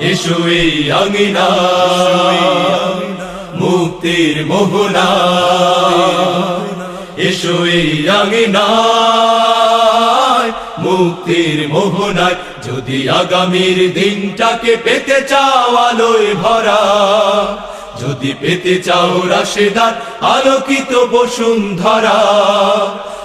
এসো মুক্তির মোহনা। এসো এই মুক্তির মোহনায়। যদি আগামীর দিনটাকে পেতে চাও আলোয় ভরা, যদি পেতে চাও রাশেদার আলোকিত বসুন্ধরা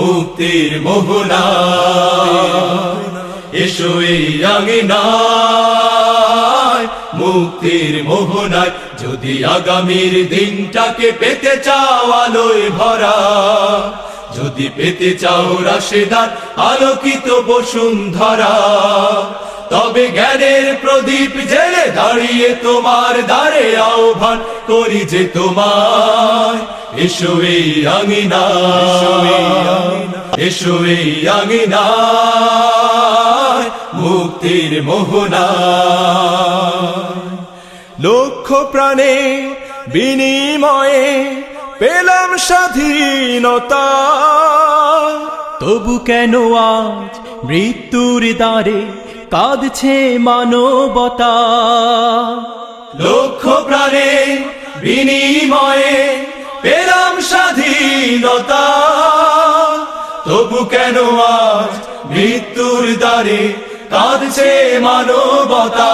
মুক্তির মোহনা। এসো এই মুক্তির মোহনায়। যদি আগামীর দিনটাকে পেতে চাও আলোয় ভরা, যদি পেতে চাও রাশেদার আলোকিত বসুন্ধরা, তবে জ্ঞানের প্রদীপ জেলে দাঁড়িয়ে তোমার দ্বারে আহ্বান করি যে তোমার এসো এই এসো এই মুক্তির মোহনা। লক্ষ প্রাণে বিনিময়ে পেলাম স্বাধীনতা। তবু কেন আজ মৃত্যুর দ্বারে কাঁদছে মানবতা? লক্ষ প্রাণে বিনিময়ে পেলাম স্বাধীনতা। কেন আজ মৃত্যুর দ্বারে কাঁদছে মানবতা।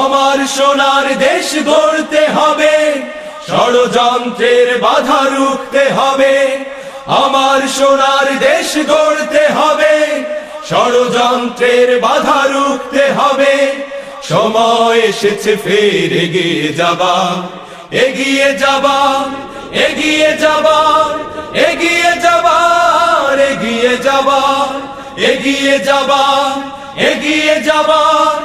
আমার সোনার দেশ গড়তে হবে, ষড়যন্ত্রের বাধা রুখতে হবে। আমার সোনার দেশ গড়তে হবে, ষড়যন্ত্রের বাধা রুখতে হবে। সময় এসেছে, ফের এগিয়ে যাবা এগিয়ে যাবা এগিয়ে যাবার এগিয়ে যাবার এগিয়ে যাবার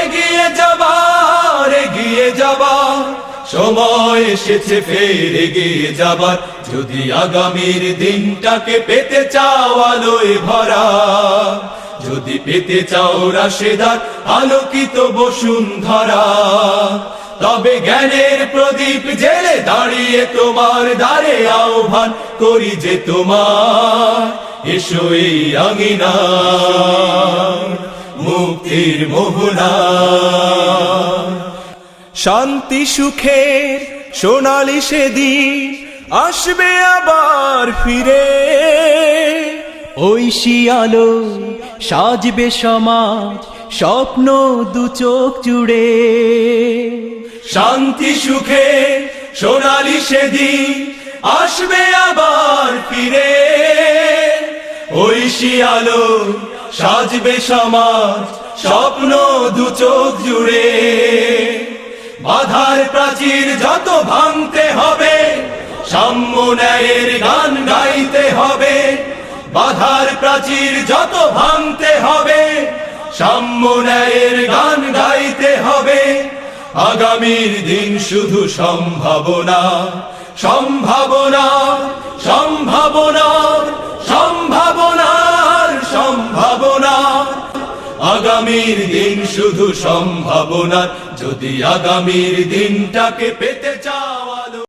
এগিয়ে যাবার এগিয়ে যাবার। সময় এসেছে ফের এগিয়ে যাবার। যদি আগামীর দিনটাকে পেতে চাও আলোয় ভরা, যদি পেতে চাও রাশেদার আলোকিত বসুন্ধরা তবে জ্ঞানের প্রদীপ জেলে দাঁড়িয়ে তোমার দ্বারে আহ্বান করি যে তোমার এসো এই মুক্তির মোহনা। শান্তি সুখের সোনালি সেদিন আসবে আবার ফিরে। ঐশী আলো সাজবে সমাজ, স্বপ্ন দু চোখ জুড়ে। শান্তি সুখে সোনালি সেদিন আসবে আবার ফিরে। ঐশী আলো, সাজবে সমাজ, স্বপ্ন দু চোখ জুড়ে। বাধার প্রাচীর যত ভাঙতে হবে, সাম্য ন্যায়ের গান গাইতে হবে। বাধার প্রাচীর যত ভাঙতে হবে, সাম্য ন্যায়ের গান গাইতে হবে। আগামীর দিন শুধু সম্ভাবনা সম্ভাবনা। আগামীর দিন শুধু সম্ভাবনার যদি আগামীর দিনটাকে পেতে চাও।